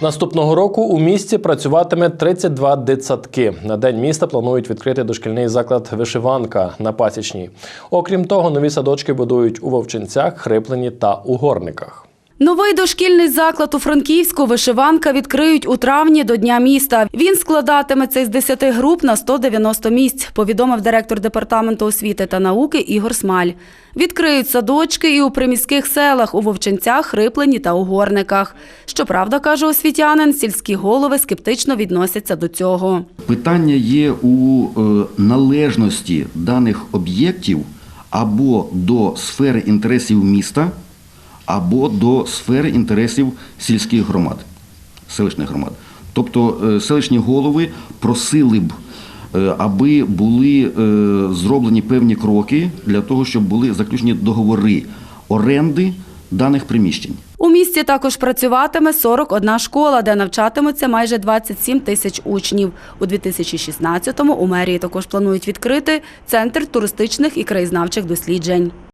Наступного року у місті працюватиме 32 дитсадки. На день міста планують відкрити дошкільний заклад Вишиванка на Пасічній. Окрім того, нові садочки будують у Вовчинцях, Хриплені та у Горниках. Новий дошкільний заклад у Франківську вишиванка відкриють у травні до Дня міста. Він складатиметься із 10 груп на 190 місць, повідомив директор департаменту освіти та науки Ігор Смаль. Відкриють садочки і у приміських селах у Вовчинцях, Хриплені та у Горниках. Щоправда, каже освітянин, сільські голови скептично відносяться до цього. Питання є у е, належності даних об'єктів або до сфери інтересів міста, або до сфери інтересів сільських громад, селищних громад. Тобто е, селищні голови просили б, е, аби були е, зроблені певні кроки для того, щоб були заключені договори оренди даних приміщень. У місті також працюватиме 41 школа, де навчатимуться майже 27 тисяч учнів. У 2016-му у мерії також планують відкрити центр туристичних і краєзнавчих досліджень.